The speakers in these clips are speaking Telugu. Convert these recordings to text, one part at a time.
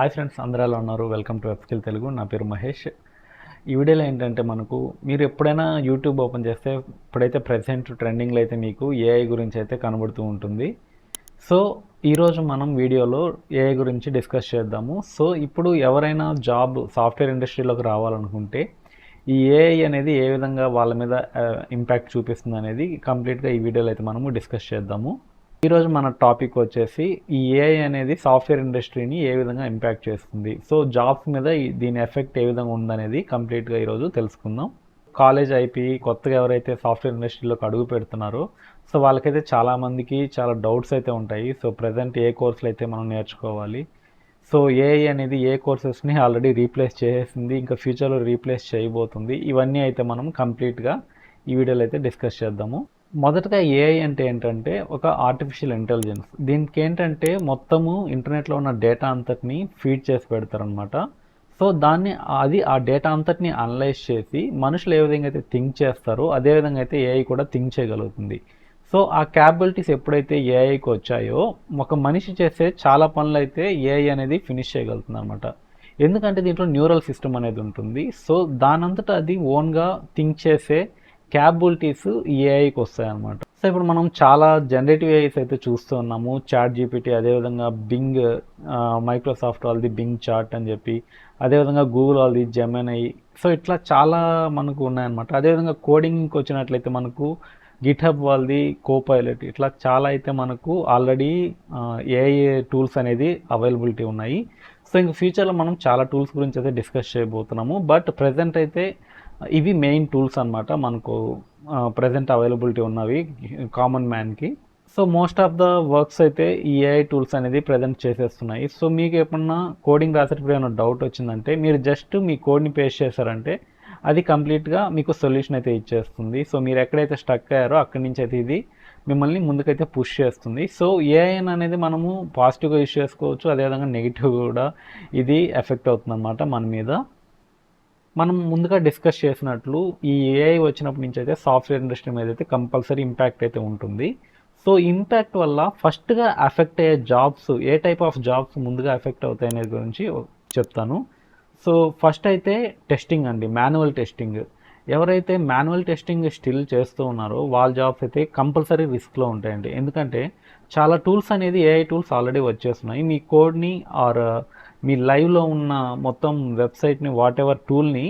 హాయ్ ఫ్రెండ్స్ అందరూ ఎలా ఉన్నారు? వెల్కమ్ టు ఎఫ్కిల్ తెలుగు నా పేరు మహేష్. ఈ వీడియోలో ఏంటంటే మనకు మీరు ఎప్పుడైనా యూట్యూబ్ ఓపెన్ చేస్తే ఇప్పుడైతే ప్రజెంట్ ట్రెండింగ్లో అయితే మీకు ఏఐ గురించి అయితే కనబడుతూ ఉంటుంది. సో ఈరోజు మనం వీడియోలో ఏఐ గురించి డిస్కస్ చేద్దాము. సో ఇప్పుడు ఎవరైనా జాబ్ సాఫ్ట్వేర్ ఇండస్ట్రీలోకి రావాలనుకుంటే ఈ ఏఐ అనేది ఏ విధంగా వాళ్ళ మీద uh, ఇంపాక్ట్ చూపిస్తుంది అనేది కంప్లీట్గా ఈ వీడియోలో అయితే మనము డిస్కస్ చేద్దాము. ఈరోజు మన టాపిక్ వచ్చేసి ఈ ఏఐ అనేది సాఫ్ట్వేర్ ఇండస్ట్రీని ఏ విధంగా ఇంపాక్ట్ చేస్తుంది? సో జాబ్స్ మీద దీని ఎఫెక్ట్ ఏ విధంగా ఉందనేది కంప్లీట్గా ఈరోజు తెలుసుకుందాం. కాలేజ్ అయిపోయి కొత్తగా ఎవరైతే సాఫ్ట్వేర్ ఇండస్ట్రీలోకి అడుగు పెడుతున్నారో సో వాళ్ళకైతే చాలామందికి చాలా డౌట్స్ అయితే ఉంటాయి. సో ప్రజెంట్ ఏ కోర్సులు అయితే మనం నేర్చుకోవాలి? సో ఏఐ అనేది ఏ కోర్సెస్ని ఆల్రెడీ రీప్లేస్ చేసేసింది ఇంకా ఫ్యూచర్లో రీప్లేస్ చేయబోతుంది? ఇవన్నీ అయితే మనం కంప్లీట్గా ఈ వీడియోలో అయితే డిస్కస్ చేద్దాము. మొదటగా ఏఐ అంటే ఏంటంటే ఒక ఆర్టిఫిషియల్ ఇంటెలిజెన్స్ దీనికి ఏంటంటే మొత్తము ఇంటర్నెట్లో ఉన్న డేటా అంతటిని ఫీడ్ చేసి పెడతారనమాట సో దాన్ని అది ఆ డేటా అంతటిని అనలైజ్ చేసి మనుషులు ఏ విధంగా అయితే థింక్ చేస్తారో అదే విధంగా అయితే ఏఐ కూడా థింక్ చేయగలుగుతుంది. సో ఆ క్యాపబిలిటీస్ ఎప్పుడైతే ఏఐకి వచ్చాయో ఒక మనిషి చేసే చాలా పనులు అయితే ఏఐ అనేది ఫినిష్ చేయగలుగుతుంది అనమాట ఎందుకంటే దీంట్లో న్యూరల్ సిస్టమ్ అనేది ఉంటుంది. సో దానంతటా అది ఓన్గా థింక్ చేసే క్యాబిలిటీస్ ఈ ఏఐకి వస్తాయి అనమాట సో ఇప్పుడు మనం చాలా జనరేటివ్ ఏఐస్ అయితే చూస్తూ ఉన్నాము. చాట్ జీపీటీ అదేవిధంగా బింగ్ మైక్రోసాఫ్ట్ వాళ్ళది బింగ్ చాట్ అని చెప్పి అదేవిధంగా గూగుల్ వాళ్ళది జెమెనై సో ఇట్లా చాలా మనకు ఉన్నాయన్నమాట. అదేవిధంగా కోడింగ్కి వచ్చినట్లయితే మనకు గిట్హబ్ వాళ్ళది కోపైలట్ ఇట్లా చాలా అయితే మనకు ఆల్రెడీ ఏఐ టూల్స్ అనేది అవైలబిలిటీ ఉన్నాయి. సో ఇంక ఫ్యూచర్లో మనం చాలా టూల్స్ గురించి అయితే డిస్కస్ చేయబోతున్నాము. బట్ ప్రజెంట్ అయితే ఇవి మెయిన్ టూల్స్ అనమాట మనకు ప్రజెంట్ అవైలబిలిటీ ఉన్నవి common మ్యాన్కి so most of the works అయితే ఈ ఏఐ టూల్స్ అనేది ప్రజెంట్ చేసేస్తున్నాయి. సో మీకు ఎప్పుడన్నా కోడింగ్ రాసేటప్పుడు ఏమైనా డౌట్ వచ్చిందంటే మీరు జస్ట్ మీ కోడ్ని పేస్ట్ చేశారంటే అది కంప్లీట్గా మీకు సొల్యూషన్ అయితే ఇచ్చేస్తుంది. సో మీరు ఎక్కడైతే స్టక్ అయ్యారో అక్కడి నుంచి అయితే ఇది మిమ్మల్ని ముందుకైతే పుష్ చేస్తుంది. సో ఏఐఎన్ అనేది మనము పాజిటివ్గా యూస్ చేసుకోవచ్చు అదేవిధంగా నెగిటివ్ కూడా ఇది ఎఫెక్ట్ అవుతుంది అనమాట మన మీద. మనం ముందుగా డిస్కస్ చేసినట్లు ఈ ఏఐ వచ్చినప్పటి నుంచి అయితే సాఫ్ట్వేర్ ఇండస్ట్రీ మీద అయితే కంపల్సరీ ఇంపాక్ట్ అయితే ఉంటుంది. సో ఇంపాక్ట్ వల్ల ఫస్ట్గా ఎఫెక్ట్ అయ్యే జాబ్స్ ఏ టైప్ ఆఫ్ జాబ్స్ ముందుగా ఎఫెక్ట్ అవుతాయి అనేది గురించి చెప్తాను. సో ఫస్ట్ అయితే టెస్టింగ్ అండి మాన్యువల్ టెస్టింగ్ ఎవరైతే మాన్యువల్ టెస్టింగ్ స్టిల్ చేస్తూ ఉన్నారో వాళ్ళ జాబ్స్ అయితే కంపల్సరీ రిస్క్లో ఉంటాయండి. ఎందుకంటే చాలా టూల్స్ అనేది ఏఐ టూల్స్ ఆల్రెడీ వచ్చేస్తున్నాయి. మీ కోడ్ని ఆర్ మీ లైవ్లో ఉన్న మొత్తం వెబ్సైట్ని వాట్ ఎవర్ టూల్ని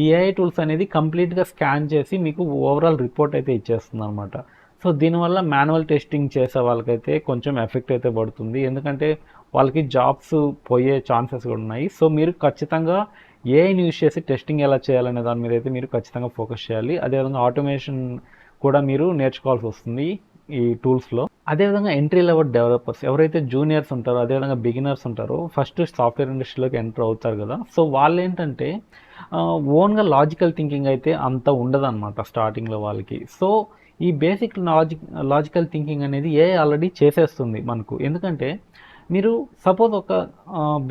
ఈ ఏఐ టూల్స్ అనేది కంప్లీట్గా స్కాన్ చేసి మీకు ఓవరాల్ రిపోర్ట్ అయితే ఇచ్చేస్తుంది అనమాట సో దీనివల్ల మాన్యువల్ టెస్టింగ్ చేసే వాళ్ళకైతే కొంచెం ఎఫెక్ట్ అయితే పడుతుంది. ఎందుకంటే వాళ్ళకి జాబ్స్ పోయే ఛాన్సెస్ కూడా ఉన్నాయి. సో మీరు ఖచ్చితంగా ఏఐని యూస్ చేసి టెస్టింగ్ ఎలా చేయాలనే దాని మీద అయితే మీరు ఖచ్చితంగా ఫోకస్ చేయాలి. అదేవిధంగా ఆటోమేషన్ కూడా మీరు నేర్చుకోవాల్సి వస్తుంది. ఈ టూల్స్లో. అదేవిధంగా ఎంట్రీ లెవెల్ డెవలపర్స్ ఎవరైతే జూనియర్స్ ఉంటారో అదేవిధంగా బిగినర్స్ ఉంటారో ఫస్ట్ సాఫ్ట్వేర్ ఇండస్ట్రీలోకి ఎంటర్ అవుతారు కదా. సో వాళ్ళు ఏంటంటే ఓన్గా లాజికల్ థింకింగ్ అయితే అంత ఉండదన్నమాట స్టార్టింగ్లో వాళ్ళకి. సో ఈ బేసిక్ లాజిక్ లాజికల్ థింకింగ్ అనేది ఏ ఆల్రెడీ చేసేస్తుంది మనకు. ఎందుకంటే మీరు సపోజ్ ఒక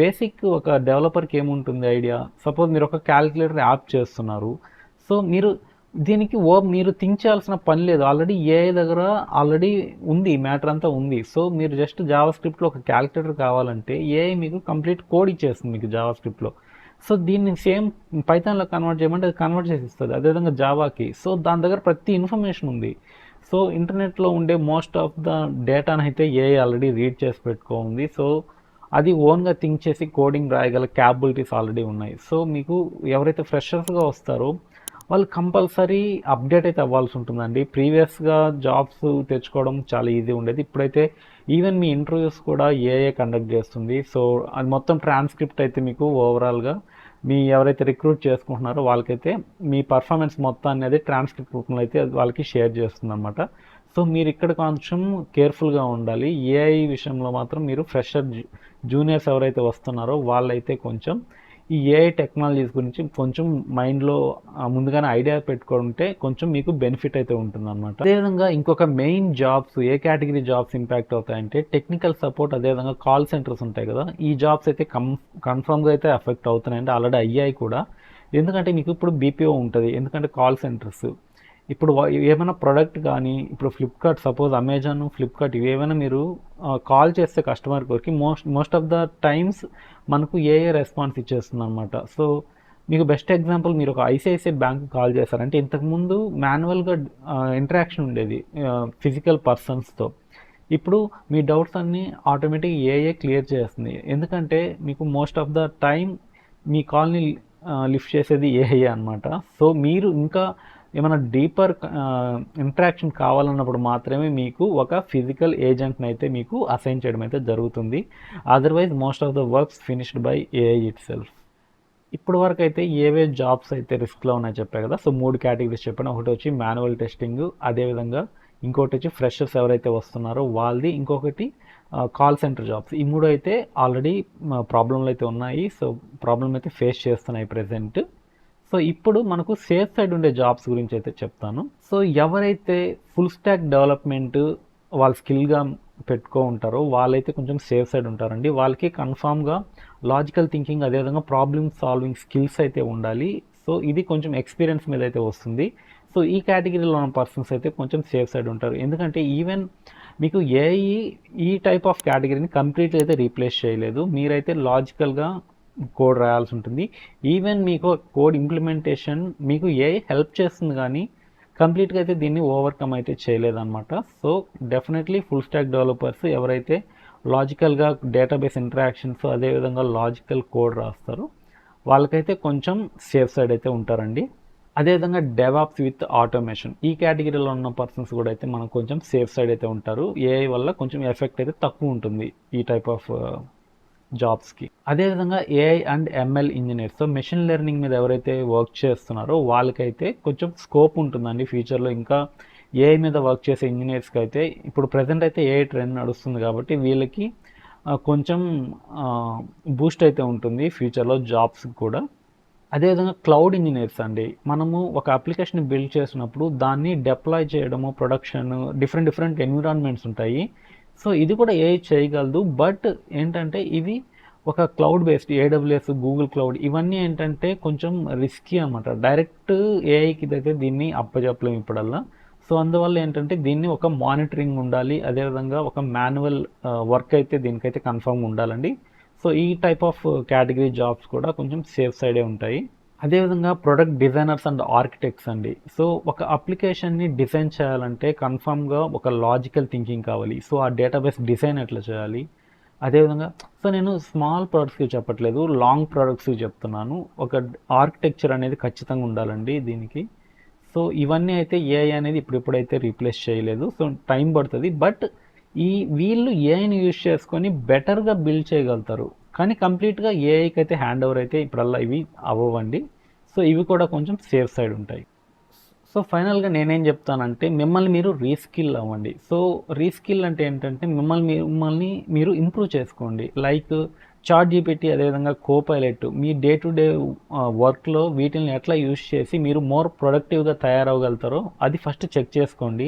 బేసిక్ ఒక డెవలపర్కి ఏముంటుంది ఐడియా సపోజ్ మీరు ఒక క్యాలిక్యులేటర్ యాప్ చేస్తున్నారు. సో మీరు దీనికి ఓ మీరు థింక్ చేయాల్సిన పని లేదు. ఆల్రెడీ ఏఐ దగ్గర ఆల్రెడీ ఉంది. మ్యాటర్ అంతా ఉంది. సో మీరు జస్ట్ జావా స్క్రిప్ట్లో ఒక క్యాలిక్యులేటర్ కావాలంటే ఏఐ మీకు కంప్లీట్ కోడ్ ఇచ్చేస్తుంది మీకు జావా స్క్రిప్ట్లో సో దీన్ని సేమ్ పైథాన్లో కన్వర్ట్ చేయమంటే అది కన్వర్ట్ చేసి ఇస్తుంది. అదేవిధంగా జావాకి సో దాని దగ్గర ప్రతి ఇన్ఫర్మేషన్ ఉంది. సో ఇంటర్నెట్లో ఉండే మోస్ట్ ఆఫ్ ద డేటాను అయితే ఏఐ ఆల్రెడీ రీడ్ చేసి పెట్టుకోంది. సో అది ఓన్గా థింక్ చేసి కోడింగ్ రాయగల క్యాపబిలిటీస్ ఆల్రెడీ ఉన్నాయి. సో మీకు ఎవరైతే ఫ్రెషర్స్గా వస్తారో వాళ్ళు కంపల్సరీ అప్డేట్ అయితే అవ్వాల్సి ఉంటుందండి. ప్రీవియస్గా జాబ్స్ తెచ్చుకోవడం చాలా ఈజీ ఉండేది. ఇప్పుడైతే ఈవెన్ మీ ఇంటర్వ్యూస్ కూడా ఏఏ కండక్ట్ చేస్తుంది. సో అది మొత్తం ట్రాన్స్క్రిప్ట్ అయితే మీకు ఓవరాల్గా మీ ఎవరైతే రిక్రూట్ చేసుకుంటున్నారో వాళ్ళకైతే మీ పర్ఫార్మెన్స్ మొత్తం అనేది ట్రాన్స్క్రిప్ట్ రూపంలో అయితే వాళ్ళకి షేర్ చేస్తుంది అనమాట సో మీరు ఇక్కడ కొంచెం కేర్ఫుల్గా ఉండాలి. ఏఐ విషయంలో మాత్రం మీరు ఫ్రెషర్ జూనియర్స్ ఎవరైతే వస్తున్నారో వాళ్ళైతే కొంచెం ఈ ఏఐ టెక్నాలజీస్ గురించి కొంచెం మైండ్లో ముందుగానే ఐడియా పెట్టుకుంటే కొంచెం మీకు బెనిఫిట్ అయితే ఉంటుంది అనమాట అదేవిధంగా ఇంకొక మెయిన్ జాబ్స్ ఏ కేటగిరీ జాబ్స్ ఇంపాక్ట్ అవుతాయంటే టెక్నికల్ సపోర్ట్ అదేవిధంగా కాల్ సెంటర్స్ ఉంటాయి కదా. ఈ జాబ్స్ అయితే కం కన్ఫర్మ్గా అయితే ఎఫెక్ట్ అవుతున్నాయండి. ఆల్రెడీ అయ్యాయి కూడా. ఎందుకంటే మీకు ఇప్పుడు బీపీఓ ఉంటుంది. ఎందుకంటే కాల్ సెంటర్స్ ఇప్పుడు ఏమైనా ప్రోడక్ట్ కానీ ఇప్పుడు ఫ్లిప్కార్ట్ సపోజ్ అమెజాన్ ఫ్లిప్కార్ట్ ఇవి ఏమైనా మీరు కాల్ చేస్తే customer కోర్కి most most of the times మనకు ఏఏ రెస్పాన్స్ ఇచ్చేస్తుంది అనమాట సో మీకు బెస్ట్ ఎగ్జాంపుల్ మీరు ఒక ఐసిఐసిఐ బ్యాంక్ కాల్ చేశారంటే ఇంతకుముందు మాన్యువల్గా ఇంటరాక్షన్ ఉండేది ఫిజికల్ పర్సన్స్తో ఇప్పుడు మీ డౌట్స్ అన్నీ ఆటోమేటిక్ ఏఏ క్లియర్ చేస్తుంది. ఎందుకంటే మీకు మోస్ట్ ఆఫ్ ద టైం మీ కాల్ని లిఫ్ట్ చేసేది ఏఐ అనమాట సో మీరు ఇంకా ఏమైనా డీపర్ ఇంటరాక్షన్ కావాలన్నప్పుడు మాత్రమే మీకు ఒక ఫిజికల్ ఏజెంట్ని అయితే మీకు అసైన్ చేయడం అయితే జరుగుతుంది. Otherwise most of the works finished by AI itself ఇప్పుడు వరకు అయితే ఏవే జాబ్స్ అయితే రిస్క్లో ఉన్నాయి చెప్పా కదా. సో మూడు కేటగిరీస్ చెప్పాను. ఒకటి వచ్చి మాన్యువల్ టెస్టింగ్ అదేవిధంగా ఇంకోటి వచ్చి ఫ్రెషర్స్ ఎవరైతే వస్తున్నారో వాళ్ళది ఇంకొకటి కాల్ సెంటర్ జాబ్స్ ఈ మూడు అయితే ఆల్రెడీ ప్రాబ్లంలు అయితే ఉన్నాయి. సో ప్రాబ్లం అయితే ఫేస్ చేస్తున్నాయి ప్రజెంట్ సో ఇప్పుడు మనకు సేఫ్ సైడ్ ఉండే జాబ్స్ గురించి అయితే చెప్తాను. సో ఎవరైతే ఫుల్ స్టాక్ డెవలప్మెంట్ వాళ్ళ స్కిల్గా పెట్టుకో ఉంటారో వాళ్ళైతే కొంచెం సేఫ్ సైడ్ ఉంటారండి. వాళ్ళకి కన్ఫామ్గా లాజికల్ థింకింగ్ అదేవిధంగా ప్రాబ్లమ్ సాల్వింగ్ స్కిల్స్ అయితే ఉండాలి. సో ఇది కొంచెం ఎక్స్పీరియన్స్ మీద అయితే వస్తుంది. సో ఈ కేటగిరీలో ఉన్న పర్సన్స్ అయితే కొంచెం సేఫ్ సైడ్ ఉంటారు. ఎందుకంటే ఈవెన్ మీకు ఏఈ ఈ టైప్ ఆఫ్ కేటగిరీని కంప్లీట్గా అయితే రీప్లేస్ చేయలేదు. మీరైతే లాజికల్గా కోడ్ రాయాల్సి ఉంటుంది. ఈవెన్ మీకు కోడ్ ఇంప్లిమెంటేషన్ మీకు ఏ హెల్ప్ చేస్తుంది కానీ కంప్లీట్గా అయితే దీన్ని ఓవర్కమ్ అయితే చేయలేదన్నమాట. So definitely full stack developers ఎవరైతే లాజికల్గా డేటాబేస్ ఇంటరాక్షన్స్ అదేవిధంగా లాజికల్ కోడ్ రాస్తారో వాళ్ళకైతే కొంచెం సేఫ్ సైడ్ అయితే ఉంటారండి. అదేవిధంగా డెవాప్స్ విత్ ఆటోమేషన్ ఈ కేటగిరీలో ఉన్న పర్సన్స్ కూడా అయితే మనకు కొంచెం సేఫ్ సైడ్ అయితే ఉంటారు. ఏఐ వల్ల కొంచెం ఎఫెక్ట్ అయితే తక్కువ ఉంటుంది ఈ టైప్ ఆఫ్ జాబ్స్కి. అదేవిధంగా AI and ML engineers machine learning మీద ఎవరైతే వర్క్ చేస్తున్నారో వాళ్ళకైతే కొంచెం స్కోప్ ఉంటుందండి ఫ్యూచర్లో ఇంకా ఏఐ మీద వర్క్ చేసే ఇంజనీర్స్కి అయితే ఇప్పుడు ప్రజెంట్ అయితే ఏఐ ట్రెండ్ నడుస్తుంది కాబట్టి వీళ్ళకి కొంచెం బూస్ట్ అయితే ఉంటుంది ఫ్యూచర్లో జాబ్స్ కూడా. అదేవిధంగా క్లౌడ్ ఇంజనీర్స్ అండి. మనము ఒక అప్లికేషన్ బిల్డ్ చేసినప్పుడు దాన్ని డిప్లాయ్ చేయడము ప్రొడక్షన్ డిఫరెంట్ డిఫరెంట్ ఎన్విరాన్మెంట్స్ ఉంటాయి. సో ఇది కూడా ఏఐ చేయగలదు బట్ ఏంటంటే ఇవి ఒక cloud based AWS Google cloud ఇవన్నీ ఏంటంటే కొంచెం రిస్కీ అనమాట డైరెక్ట్ ఏఐకి దగ్గర దీన్ని అప్పచెప్పలేము ఇప్పుడల్లా. సో అందువల్ల ఏంటంటే దీన్ని ఒక మానిటరింగ్ ఉండాలి అదేవిధంగా ఒక మాన్యువల్ వర్క్ అయితే దీనికైతే కన్ఫర్మ్ ఉండాలండి. సో ఈ టైప్ ఆఫ్ కేటగిరీ జాబ్స్ కూడా కొంచెం సేఫ్ సైడే ఉంటాయి. అదేవిధంగా ప్రొడక్ట్ డిజైనర్స్ అండ్ ఆర్కిటెక్ట్స్ అండి. సో ఒక అప్లికేషన్ని డిజైన్ చేయాలంటే కన్ఫామ్గా ఒక లాజికల్ థింకింగ్ కావాలి. సో ఆ డేటాబేస్ డిజైన్ ఎట్లా చేయాలి? అదేవిధంగా సో నేను స్మాల్ ప్రోడక్ట్స్కి చెప్పట్లేదు లాంగ్ ప్రోడక్ట్స్కి చెప్తున్నాను. ఒక ఆర్కిటెక్చర్ అనేది ఖచ్చితంగా ఉండాలండి దీనికి. సో ఇవన్నీ అయితే ఏఐ అనేది ఇప్పుడిప్పుడైతే రీప్లేస్ చేయలేదు. సో టైం పడుతుంది. బట్ ఈ వీళ్ళు ఏఐని యూజ్ చేసుకొని బెటర్గా బిల్డ్ చేయగలుగుతారు. కానీ కంప్లీట్గా ఏఐకి అయితే హ్యాండ్ ఓవర్ అయితే ఇప్పుడల్లా ఇవి అవ్వండి సో ఇవి కూడా కొంచెం సేఫ్ సైడ్ ఉంటాయి. సో ఫైనల్గా నేనేం చెప్తానంటే మిమ్మల్ని మీరు రీస్కిల్ అవ్వండి. సో రీస్కిల్ అంటే ఏంటంటే మిమ్మల్ని మిమ్మల్ని మీరు ఇంప్రూవ్ చేసుకోండి. లైక్ చార్ట్ జీపీటీ అదేవిధంగా కోపైలెట్ మీ డే టు డే వర్క్లో వీటిని ఎట్లా యూజ్ చేసి మీరు మోర్ ప్రొడక్టివ్గా తయారవగలుగుతారో అది ఫస్ట్ చెక్ చేసుకోండి.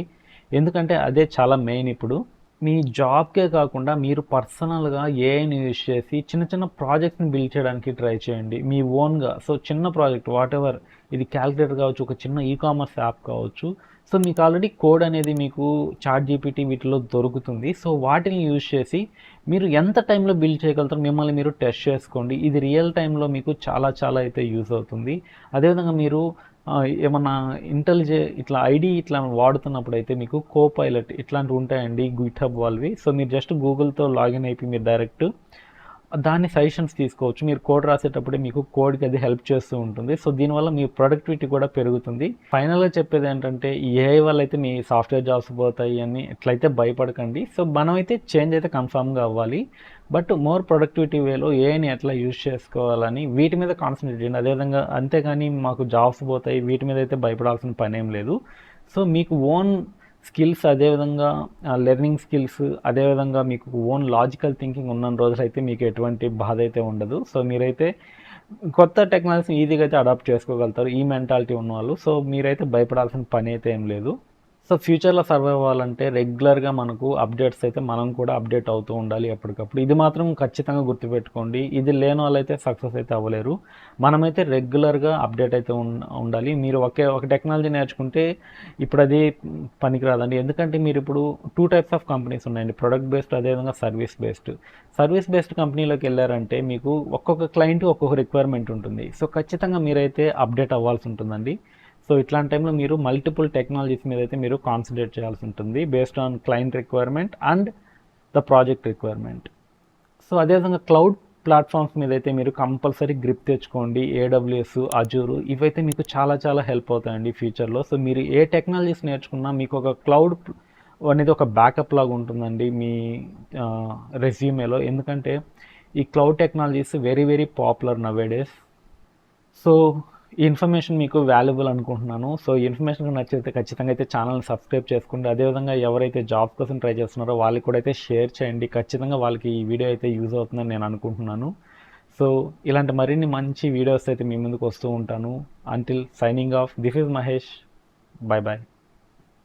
ఎందుకంటే అదే చాలా మెయిన్ ఇప్పుడు. మీ జాబ్కే కాకుండా మీరు పర్సనల్గా ఏఐని యూజ్ చేసి చిన్న చిన్న ప్రాజెక్ట్ని బిల్డ్ చేయడానికి ట్రై చేయండి. మీ ఓన్గా సో చిన్న ప్రాజెక్ట్ వాట్ ఎవర్ ఇది క్యాలిక్యులేటర్ కావచ్చు ఒక చిన్న ఈ కామర్స్ యాప్ కావచ్చు. సో మీకు ఆల్రెడీ కోడ్ అనేది మీకు చాట్ జీపీటీ వీటిలో దొరుకుతుంది. సో వాటిని యూజ్ చేసి మీరు ఎంత టైంలో బిల్డ్ చేయగలుగుతారో మిమ్మల్ని మీరు టెస్ట్ చేసుకోండి. ఇది రియల్ టైంలో మీకు చాలా చాలా అయితే యూజ్ అవుతుంది. అదేవిధంగా మీరు ఏమన్నా ఇంటెలిజే ఇట్లా ఐడి ఇట్లా వాడుతున్నప్పుడు అయితే మీకు కో పైలట్ ఇట్లాంటివి ఉంటాయండి గిట్ వాళ్ళవి. సో మీరు జస్ట్ గూగుల్తో లాగిన్ అయిపోయి మీరు డైరెక్ట్ దాన్ని సజెషన్స్ తీసుకోవచ్చు. మీరు కోడ్ రాసేటప్పుడే మీకు కోడ్కి అది హెల్ప్ చేస్తూ ఉంటుంది. సో దీనివల్ల మీ ప్రొడక్టివిటీ కూడా పెరుగుతుంది. ఫైనల్గా చెప్పేది ఏంటంటే ఏఐ వల్ల అయితే మీ సాఫ్ట్వేర్ జాబ్స్ పోతాయి అని ఎట్లయితే భయపడకండి. సో మనమైతే చేంజ్ అయితే కన్ఫామ్గా అవ్వాలి. బట్ మోర్ ప్రొడక్టివిటీ వేలో ఏఐని ఎట్లా యూజ్ చేసుకోవాలని వీటి మీద కాన్సన్ట్రేట్ చేయండి. అదేవిధంగా అంతేగాని మాకు జాబ్స్ పోతాయి వీటి మీద అయితే భయపడాల్సిన పని ఏం లేదు. సో మీకు ఓన్ స్కిల్స్ అదేవిధంగా లెర్నింగ్ స్కిల్స్ అదేవిధంగా మీకు ఓన్ లాజికల్ థింకింగ్ ఉన్న రోజులు అయితే మీకు ఎటువంటి బాధ అయితే ఉండదు. సో మీరైతే కొత్త టెక్నాలజీని ఈజీగా అయితే అడాప్ట్ చేసుకోగలుగుతారు. ఈ మెంటాలిటీ ఉన్న వాళ్ళు సో మీరైతే భయపడాల్సిన పని అయితే ఏం లేదు. సో ఫ్యూచర్లో సర్వైవ్ అవ్వాలంటే రెగ్యులర్గా మనకు అప్డేట్స్ అయితే మనం కూడా అప్డేట్ అవుతూ ఉండాలి ఎప్పటికప్పుడు. ఇది మాత్రం ఖచ్చితంగా గుర్తుపెట్టుకోండి. ఇది లేని వాళ్ళైతే సక్సెస్ అయితే అవ్వలేరు. మనమైతే రెగ్యులర్గా అప్డేట్ అయితే ఉండాలి. మీరు ఒకే ఒక టెక్నాలజీ నేర్చుకుంటే ఇప్పుడు అది పనికిరాదండి. ఎందుకంటే మీరు ఇప్పుడు టూ టైప్స్ ఆఫ్ కంపెనీస్ ఉన్నాయండి. ప్రొడక్ట్ బేస్డ్ అదేవిధంగా సర్వీస్ బేస్డ్. సర్వీస్ బేస్డ్ కంపెనీలోకి వెళ్ళారంటే మీకు ఒక్కొక్క క్లయింట్ ఒక్కొక్క రిక్వైర్మెంట్ ఉంటుంది. సో ఖచ్చితంగా మీరైతే అప్డేట్ అవ్వాల్సి ఉంటుందండి. సో ఇట్లాంటి టైంలో మీరు మల్టిపుల్ టెక్నాలజీస్ మీద అయితే మీరు కాన్సన్ట్రేట్ చేయాల్సి ఉంటుంది based on client requirement and the project requirement so అదేవిధంగా క్లౌడ్ ప్లాట్ఫామ్స్ మీద అయితే మీరు కంపల్సరీ గ్రిప్ తెచ్చుకోండి ఏడబ్ల్యూఎస్ అజూరు ఇవైతే మీకు చాలా చాలా హెల్ప్ అవుతాయండి ఫ్యూచర్లో సో మీరు ఏ టెక్నాలజీస్ నేర్చుకున్నా మీకు ఒక క్లౌడ్ అనేది ఒక బ్యాకప్ లాగా ఉంటుందండి మీ రెజ్యూమేలో ఎందుకంటే ఈ cloud technologies very very popular nowadays so ఈ ఇన్ఫర్మేషన్ మీకు వాల్యుబుల్ అనుకుంటున్నాను. సో ఈ ఇన్ఫర్మేషన్ నచ్చితే ఖచ్చితంగా అయితే ఛానల్ని సబ్స్క్రైబ్ చేసుకోండి. అదేవిధంగా ఎవరైతే జాబ్ కోసం ట్రై చేస్తున్నారో వాళ్ళకి కూడా అయితే షేర్ చేయండి. ఖచ్చితంగా వాళ్ళకి ఈ వీడియో అయితే యూజ్ అవుతుందని నేను అనుకుంటున్నాను. సో ఇలాంటి మరిన్ని మంచి వీడియోస్ అయితే మీ ముందుకు వస్తూ ఉంటాను. Until signing off this is Mahesh bye bye